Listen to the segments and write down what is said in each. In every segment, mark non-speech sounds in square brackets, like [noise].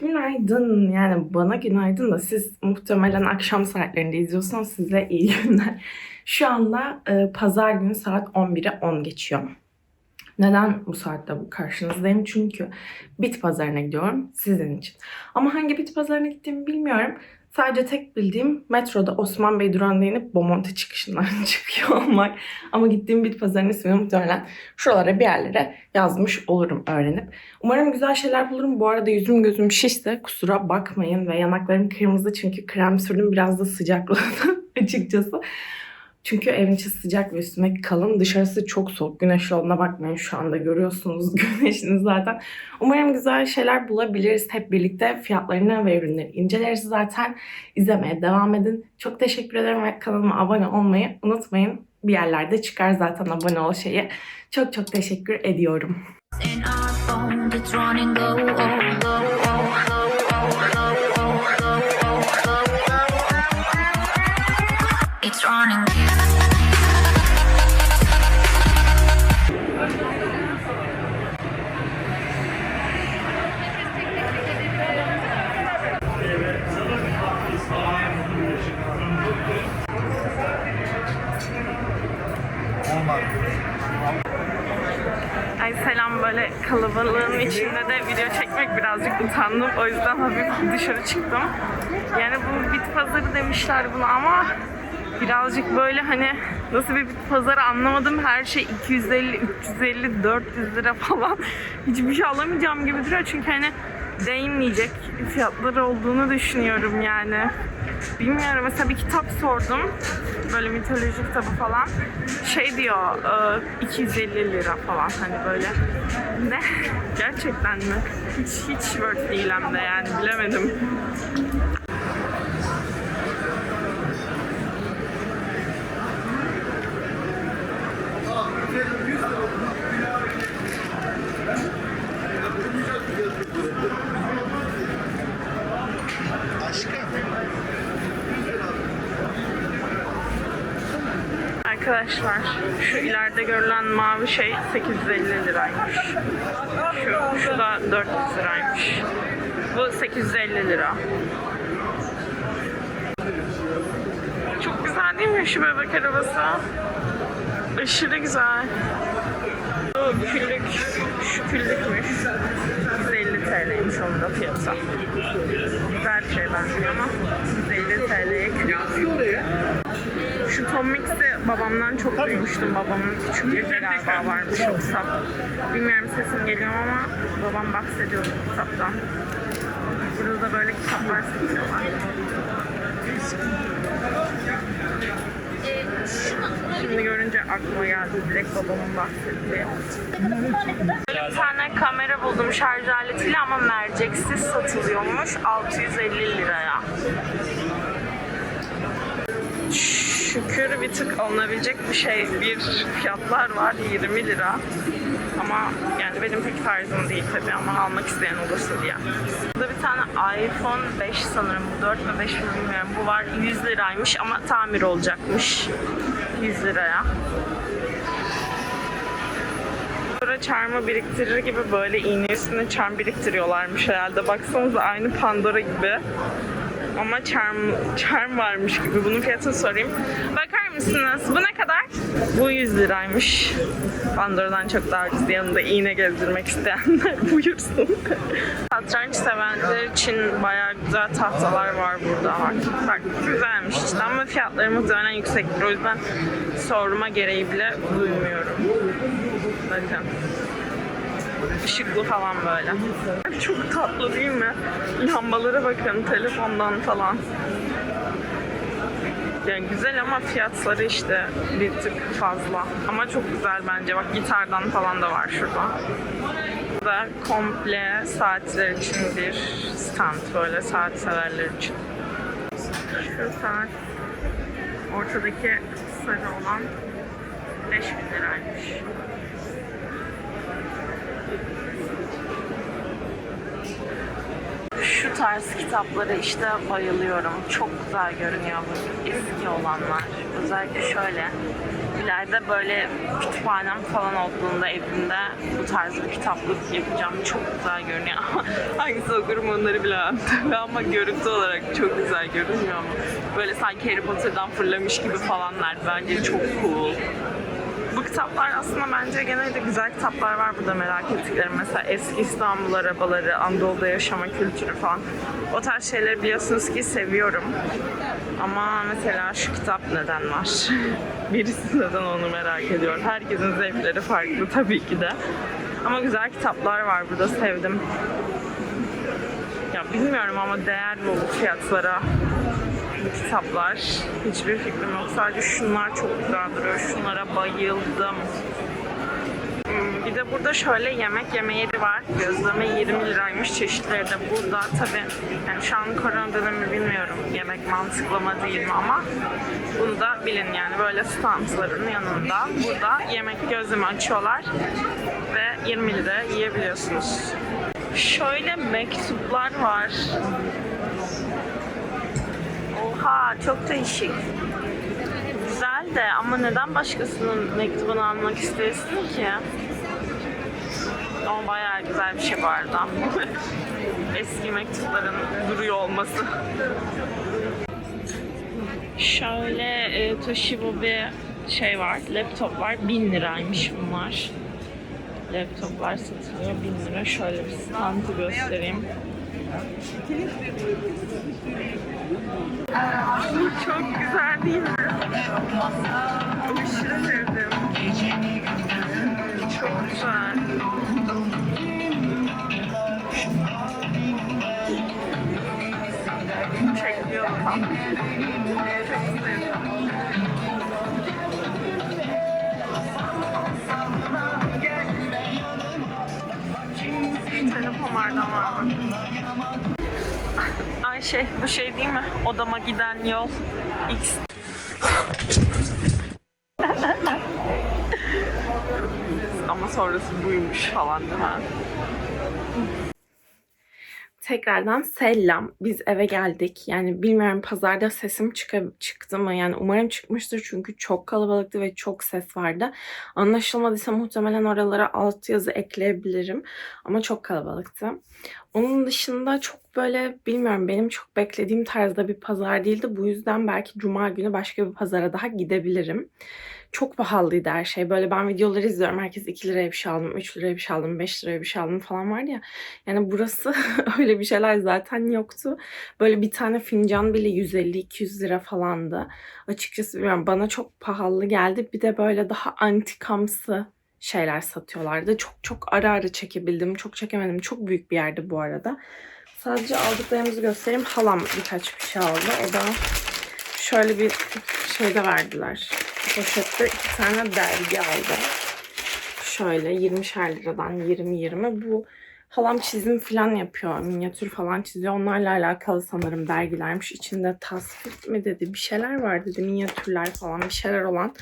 Günaydın. Yani bana günaydın da siz muhtemelen akşam saatlerinde izliyorsanız size iyi günler. Şu anda e, pazar günü saat 11'e 10 geçiyor. Neden bu saatte bu karşınızdayım? Çünkü bit pazarına gidiyorum sizin için. Ama hangi bit pazarına gittiğimi bilmiyorum. Sadece tek bildiğim metroda Osman Bey durağında inip Bomonti çıkışından [laughs] çıkıyor olmak. Ama gittiğim bit pazarının ismini muhtemelen şuralara bir yerlere yazmış olurum öğrenip. Umarım güzel şeyler bulurum. Bu arada yüzüm gözüm şişse kusura bakmayın ve yanaklarım kırmızı çünkü krem sürdüm biraz da sıcakladı [laughs] açıkçası. Çünkü evin içi sıcak ve üstüme kalın. Dışarısı çok soğuk. Güneş yoluna bakmayın şu anda görüyorsunuz [laughs] güneşini zaten. Umarım güzel şeyler bulabiliriz hep birlikte. Fiyatlarını ve ürünleri inceleriz zaten. İzlemeye devam edin. Çok teşekkür ederim ve kanalıma abone olmayı unutmayın. Bir yerlerde çıkar zaten abone ol şeyi. Çok çok teşekkür ediyorum. Böyle kalabalığın içinde de video çekmek birazcık utandım. O yüzden hafif dışarı çıktım. Yani bu bit pazarı demişler buna ama birazcık böyle hani nasıl bir bit pazarı anlamadım. Her şey 250, 350, 400 lira falan. [laughs] Hiçbir şey alamayacağım gibi duruyor çünkü hani değmeyecek fiyatları olduğunu düşünüyorum yani. Bilmiyorum mesela bir kitap sordum. Böyle mitoloji kitabı falan. Şey diyor e, 250 lira falan hani böyle. Ne? [laughs] Gerçekten mi? Hiç hiç worth değil hem de yani bilemedim. Arkadaşlar şu ileride görülen mavi şey 850 liraymış. Şu, şu da 400 liraymış. Bu 850 lira. Çok güzel değil mi şu bebek arabası? Aşırı güzel. Bu küllük, şu küllükmüş. 150 TL'ymiş onun da fiyatı. Güzel şey benziyor ama 150 TL'ye küllük. Mix'i babamdan çok duymuştum. Babamın küçüklüğünde galiba varmış o kitap. Bilmiyorum sesim geliyor ama babam bahsediyordu kitaptan. Burada da böyle kitaplar satıyorlar. Şimdi görünce aklıma geldi direkt babamın bahsettiği. Bir tane kamera buldum şarj aletiyle ama merceksiz satılıyormuş 650 liraya. Şükür bir tık alınabilecek bir şey. Bir fiyatlar var 20 lira. Ama yani benim pek tarzım değil tabii ama almak isteyen olursa diye. Burada bir tane iPhone 5 sanırım. Bu 4 mü 5 mi bilmiyorum. Bu var 100 liraymış ama tamir olacakmış. 100 liraya. Sonra çarmı biriktirir gibi böyle iğne üstüne çarm biriktiriyorlarmış herhalde. Baksanıza aynı Pandora gibi. Ama charm, charm varmış gibi. Bunun fiyatını sorayım. Bakar mısınız? Bu ne kadar? Bu 100 liraymış. Pandora'dan çok daha ucuz. Yanında iğne gezdirmek isteyenler [laughs] buyursun. Satranç sevenler için bayağı güzel tahtalar var burada. Bak, güzelmiş işte ama fiyatları muhtemelen yüksektir. O yüzden sorma gereği bile duymuyorum. Bakın ışıklı falan böyle. Çok tatlı değil mi? Lambalara bakın telefondan falan. Yani güzel ama fiyatları işte bir tık fazla. Ama çok güzel bence. Bak gitardan falan da var şurada. Burada komple saatler için bir stand böyle saat severler için. Şu saat ortadaki sarı olan 5000 liraymış. Şu tarz kitaplara işte bayılıyorum. Çok güzel görünüyor bu eski olanlar. Özellikle şöyle İleride böyle kütüphanem falan olduğunda evimde bu tarz bir kitaplık yapacağım. Çok güzel görünüyor [laughs] hangisi okurum onları bilemem tabii ama görüntü olarak çok güzel görünüyor ama böyle sanki Harry Potter'dan fırlamış gibi falanlar bence çok cool. Bu kitaplar aslında bence genelde güzel kitaplar var burada merak ettiklerim. Mesela eski İstanbul arabaları, Anadolu'da yaşama kültürü falan. O tarz şeyleri biliyorsunuz ki seviyorum. Ama mesela şu kitap neden var? [laughs] Birisi neden onu merak ediyor. Herkesin zevkleri farklı tabii ki de. Ama güzel kitaplar var burada sevdim. Ya bilmiyorum ama değer mi bu fiyatlara? Kitaplar. Hiçbir fikrim yok. Sadece şunlar çok güzel duruyor. Şunlara bayıldım. Hmm, Bir de burada şöyle yemek yeme yeri var. Gözleme 20 liraymış. Çeşitleri de burada. Tabii yani şu an korona dönemi bilmiyorum. Yemek mantıklı mı değil mi ama bunu da bilin yani böyle standların yanında. Burada yemek gözleme açıyorlar ve 20 lira yiyebiliyorsunuz. Şöyle mektuplar var. Oha çok değişik. Güzel de ama neden başkasının mektubunu almak istesin ki? Ama bayağı güzel bir şey arada. [laughs] Eski mektupların duruyor olması. Şöyle e, Toshiba bir şey var, laptop var. 1000 liraymış bunlar. Laptoplar satılıyor 1000 lira. Şöyle bir standı göstereyim. Çok güzel değil mi? Aşırı sevdim. Çok güzel. Çekliyor tam. Çok sevdim. Telefonlardan var mı? Şey, bu şey değil mi? Odama giden yol. X. [laughs] Ama sonrası buymuş falan değil mi? Tekrardan selam. Biz eve geldik. Yani bilmiyorum pazarda sesim çıka- çıktı mı? Yani umarım çıkmıştır çünkü çok kalabalıktı ve çok ses vardı. Anlaşılmadıysa muhtemelen oralara alt yazı ekleyebilirim. Ama çok kalabalıktı. Onun dışında çok böyle bilmiyorum benim çok beklediğim tarzda bir pazar değildi. Bu yüzden belki cuma günü başka bir pazara daha gidebilirim. Çok pahalıydı her şey. Böyle ben videoları izliyorum. Herkes 2 liraya bir şey aldım, 3 liraya bir şey aldım, 5 liraya bir şey aldım falan var ya. Yani burası [laughs] öyle bir şeyler zaten yoktu. Böyle bir tane fincan bile 150-200 lira falandı. Açıkçası bilmiyorum bana çok pahalı geldi. Bir de böyle daha antikamsı şeyler satıyorlardı. Çok çok ara ara çekebildim. Çok çekemedim. Çok büyük bir yerde bu arada. Sadece aldıklarımızı göstereyim. Halam birkaç bir şey aldı. O da şöyle bir şeyde verdiler. Poşette iki tane dergi aldı. Şöyle 20'şer liradan 20-20. Bu halam çizim falan yapıyor. Minyatür falan çiziyor. Onlarla alakalı sanırım dergilermiş. İçinde tasvir mi dedi bir şeyler var dedi. Minyatürler falan bir şeyler olan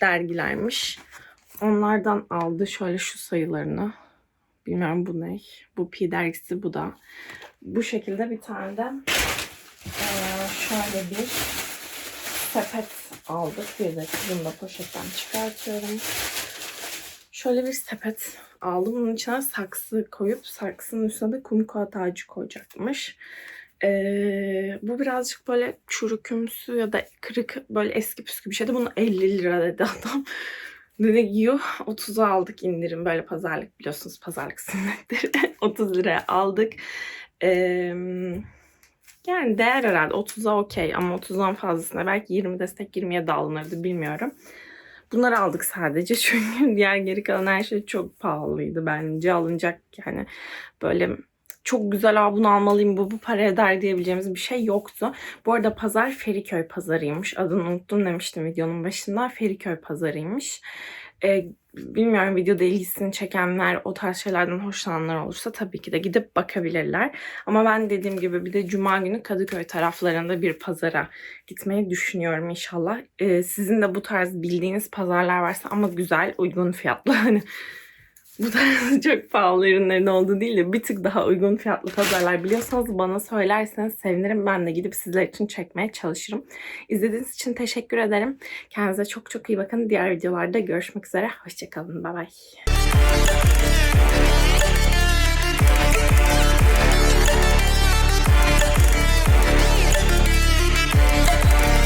dergilermiş. Onlardan aldı şöyle şu sayılarını. Bilmiyorum bu ne. Bu Pi dergisi bu da. Bu şekilde bir tane de eee, şöyle bir sepet aldık. Bir dakika bunu da poşetten çıkartıyorum. Şöyle bir sepet aldım. Bunun içine saksı koyup saksının üstüne de kum kağıt ağacı koyacakmış. Ee, bu birazcık böyle çürükümsü ya da kırık böyle eski püskü bir şeydi. Bunu 50 lira dedi adam. Dedik yuh 30'a aldık indirim. Böyle pazarlık biliyorsunuz pazarlık [laughs] sünnetleri. [laughs] 30 liraya aldık. Ee, yani değer herhalde. 30'a okey ama 30'dan fazlasına belki 20 destek 20'ye de alınırdı bilmiyorum. Bunları aldık sadece [laughs] çünkü diğer geri kalan her şey çok pahalıydı bence. Alınacak yani. Böyle çok güzel Aa, bunu almalıyım bu bu para eder diyebileceğimiz bir şey yoktu. Bu arada pazar Feriköy pazarıymış. Adını unuttum demiştim videonun başında. Feriköy pazarıymış. Ee, bilmiyorum videoda ilgisini çekenler, o tarz şeylerden hoşlananlar olursa tabii ki de gidip bakabilirler. Ama ben dediğim gibi bir de Cuma günü Kadıköy taraflarında bir pazara gitmeyi düşünüyorum inşallah. Ee, sizin de bu tarz bildiğiniz pazarlar varsa ama güzel, uygun fiyatlı. Hani [laughs] bu [laughs] tarz çok pahalı ürünlerin olduğu değil de bir tık daha uygun fiyatlı pazarlar biliyorsanız bana söylerseniz sevinirim. Ben de gidip sizler için çekmeye çalışırım. İzlediğiniz için teşekkür ederim. Kendinize çok çok iyi bakın. Diğer videolarda görüşmek üzere. Hoşçakalın. Bay bay.